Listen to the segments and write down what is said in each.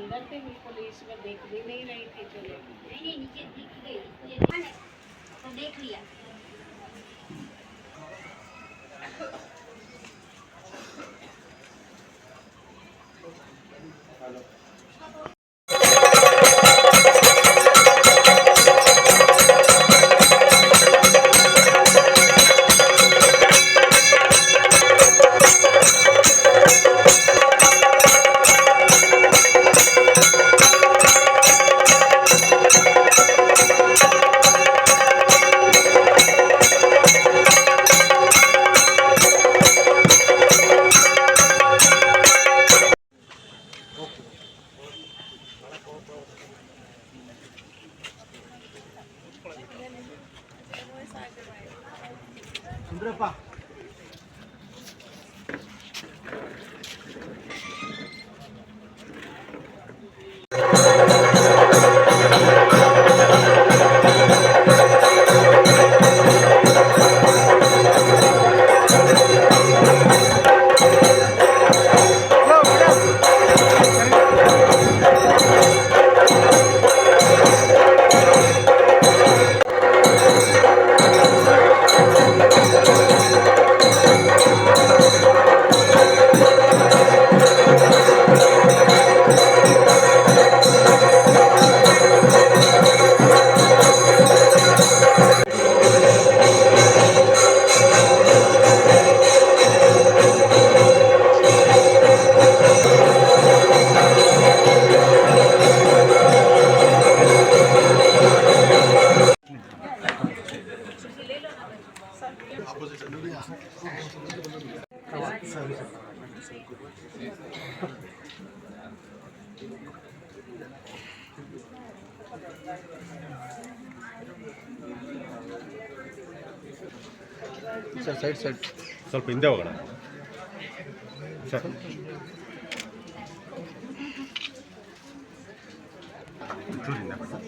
अंदर थे बिल्कुल इसमें में देख भी नहीं रही थी चले। नहीं नीचे दिख गई है। तो देख लिया। Andrepa. ಸರ್ ಸೈಡ್ ಸೈಡ್ ಸ್ವಲ್ಪ ಹಿಂದೆ ಹೋಗೋಣ ಸರ್ ಒಂಚೂರು ಹಿಂದೆ ಬನ್ನಿ.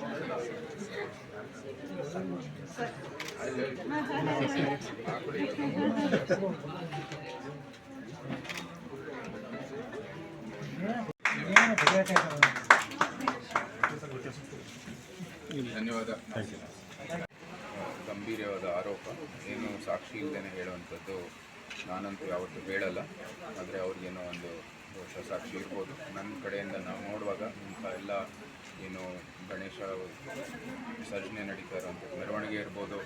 ಧನ್ಯವಾದ. ಗಂಭೀರವಾದ ಆರೋಪ. ಏನು ಸಾಕ್ಷಿ ಇಲ್ಲದೇ ಹೇಳುವಂಥದ್ದು ನಾನಂತೂ ಯಾವತ್ತೂ ಹೇಳಲ್ಲ. ಆದರೆ ಅವ್ರಿಗೇನೋ ಒಂದು ದೋಷ ಸಾಕ್ಷಿ ಇರ್ಬೋದು. ನನ್ನ ಕಡೆಯಿಂದ ನಾವು ನೋಡುವಾಗ ಇಂಥ ಎಲ್ಲ ಏನು ಗಣೇಶ ವಿಸರ್ಜನೆ ನಡೀತಾ ಇರೋಂಥ ಮೆರವಣಿಗೆ ಇರ್ಬೋದು,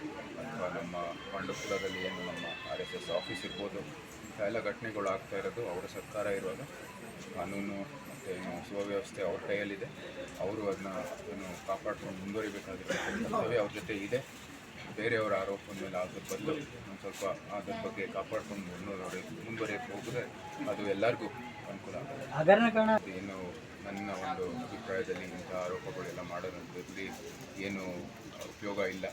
ಅಥವಾ ನಮ್ಮ ಪಾಂಡುಪುರದಲ್ಲಿ ಏನು ನಮ್ಮ ಆರ್ ಎಸ್ ಎಸ್ ಆಫೀಸ್ ಇರ್ಬೋದು, ಇಂಥ ಎಲ್ಲ ಘಟನೆಗಳು ಆಗ್ತಾ ಇರೋದು ಅವರ ಸರ್ಕಾರ ಇರುವಾಗ. ಕಾನೂನು ಮತ್ತು ಏನು ಸುವ್ಯವಸ್ಥೆ ಅವ್ರ ಕೈಯಲ್ಲಿದೆ. ಅವರು ಅದನ್ನ ಏನು ಕಾಪಾಡ್ಕೊಂಡು ಮುಂದುವರಿಬೇಕಾಗಿರೋ ಅವ್ರ ಜೊತೆ ಇದೆ. ಬೇರೆಯವರ ಆರೋಪದ ಮೇಲೆ ಅದ್ರ ಬದಲು ಒಂದು ಸ್ವಲ್ಪ ಅದ್ರ ಬಗ್ಗೆ ಕಾಪಾಡ್ಕೊಂಡು ಮುಂದುವರಿ ಮುಂದುವರಿಯಕ್ಕೆ ಹೋದರೆ ಅದು ಎಲ್ಲರಿಗೂ ಅನುಕೂಲ ಆಗುತ್ತೆ. ಏನು ನನ್ನ ಒಂದು ಅಭಿಪ್ರಾಯದಲ್ಲಿ ಇಂಥ ಆರೋಪಗಳೆಲ್ಲ ಮಾಡೋದ್ರಲ್ಲಿ ಏನು ಉಪಯೋಗ ಇಲ್ಲ.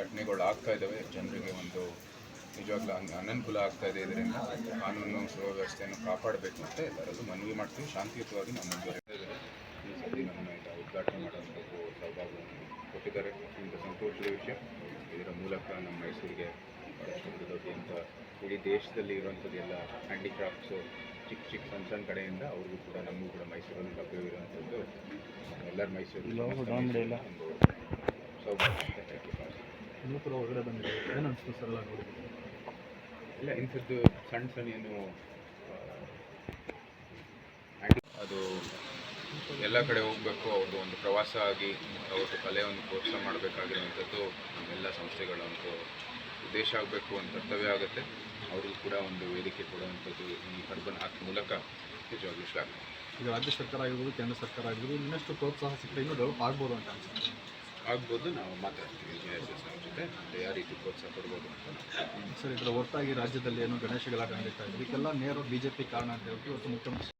ಘಟನೆಗಳು ಆಗ್ತಾ ಇದ್ದಾವೆ. ಜನರಿಗೆ ಒಂದು ನಿಜವಾಗ್ಲೂ ಅನ್ ಅನನುಕೂಲ ಆಗ್ತಾ ಇದೆ ಇದರಿಂದ ಕಾನೂನು ಸುವ್ಯವಸ್ಥೆಯನ್ನು ಕಾಪಾಡಬೇಕು ಅಂತ ಎಲ್ಲರಲ್ಲೂ ಮನವಿ ಮಾಡ್ತೀವಿ. ಶಾಂತಿಯುತವಾಗಿ ನಮ್ಮ ಮುಂದುವರಿತಾ ಇದ್ದಾರೆ. ಈ ಸತಿ ನಮ್ಮ ಉದ್ಘಾಟನೆ ಸೌಭಾಗ್ಯವನ್ನು ಕೊಟ್ಟಿದ್ದಾರೆ. ತುಂಬ ಸಂತೋಷದ ವಿಷಯ. ಇದರ ಮೂಲಕ ನಮ್ಮ ಮೈಸೂರಿಗೆ ಅಭಿವೃದ್ಧಿ ಅಂತ ಇಡೀ ದೇಶದಲ್ಲಿ ಇರುವಂಥದ್ದು ಎಲ್ಲ ಹ್ಯಾಂಡಿಕ್ರಾಫ್ಟ್ಸು ಚಿಕ್ಕ ಚಿಕ್ಕ ಸಣ್ಣ ಸಣ್ಣ ಕಡೆಯಿಂದ ಅವ್ರಿಗೂ ಕೂಡ ನಮಗೂ ಕೂಡ ಮೈಸೂರಲ್ಲಿ ಲಭ್ಯವಿರುವಂಥದ್ದು. ಎಲ್ಲರ ಮೈಸೂರು ಒಂದು ಸೌಭಾಗ್ಯ ಅಂತ ಹೇಳ್ತೀವಿ. ಇಲ್ಲ ಇಂಥದ್ದು ಸಣ್ಣ ಸಣ್ಣ ಏನು ಅದು ಎಲ್ಲ ಕಡೆ ಹೋಗಬೇಕು ಅವ್ರದ್ದು ಒಂದು ಪ್ರವಾಸ ಆಗಿ ಅವ್ರದ್ದು ಕಲೆಯನ್ನು ಪ್ರೋತ್ಸಾಹ ಮಾಡಬೇಕಾಗಿರುವಂಥದ್ದು ನಮ್ಮೆಲ್ಲ ಸಂಸ್ಥೆಗಳ ಒಂದು ಉದ್ದೇಶ ಆಗಬೇಕು ಒಂದು ಕರ್ತವ್ಯ ಆಗುತ್ತೆ. ಅವ್ರಿಗೂ ಕೂಡ ಒಂದು ವೇದಿಕೆ ಕೊಡುವಂಥದ್ದು ಈ ಅರ್ಬನ್ ಆಕ್ಟ್ ಮೂಲಕ ನಿಜವಾಗ್ಲೂ ಶ್ಲಾಘನೆ. ಈಗ ರಾಜ್ಯ ಸರ್ಕಾರ ಆಗಿರ್ಬೋದು ಕೇಂದ್ರ ಸರ್ಕಾರ ಆಗಿರ್ಬೋದು ಇನ್ನಷ್ಟು ಪ್ರೋತ್ಸಾಹ ಸಿಕ್ಕರೆ ಇನ್ನೂ ಡೆವಲಪ್ ಆಗ್ಬೋದು ಅಂತ ಅನ್ಸುತ್ತೆ. ಆಗ್ಬೋದು ನಾವು ಮಾತಾಡ್ತೀವಿ. ಇಂಜಿನಿಯರ್ಸ್ ಜೊತೆ. ಅಂದರೆ ಯಾವ ರೀತಿ ಪ್ರೋತ್ಸಾಹ ಕೊಡ್ಬೋದು ಅಂತ ಸರ್ ಇದರ ಹೊರತಾಗಿ ರಾಜ್ಯದಲ್ಲಿ ಏನು ಗಣೇಶ ಗಲಾಟೆ ನಡೀತಾ ಇದೆ. ಇದಕ್ಕೆಲ್ಲ ನೇರ ಬಿಜೆಪಿ ಕಾರಣ ಅಂತ ಹೇಳ್ಬಿಟ್ಟು ಇವತ್ತು ಮುಖ್ಯಮಂತ್ರಿ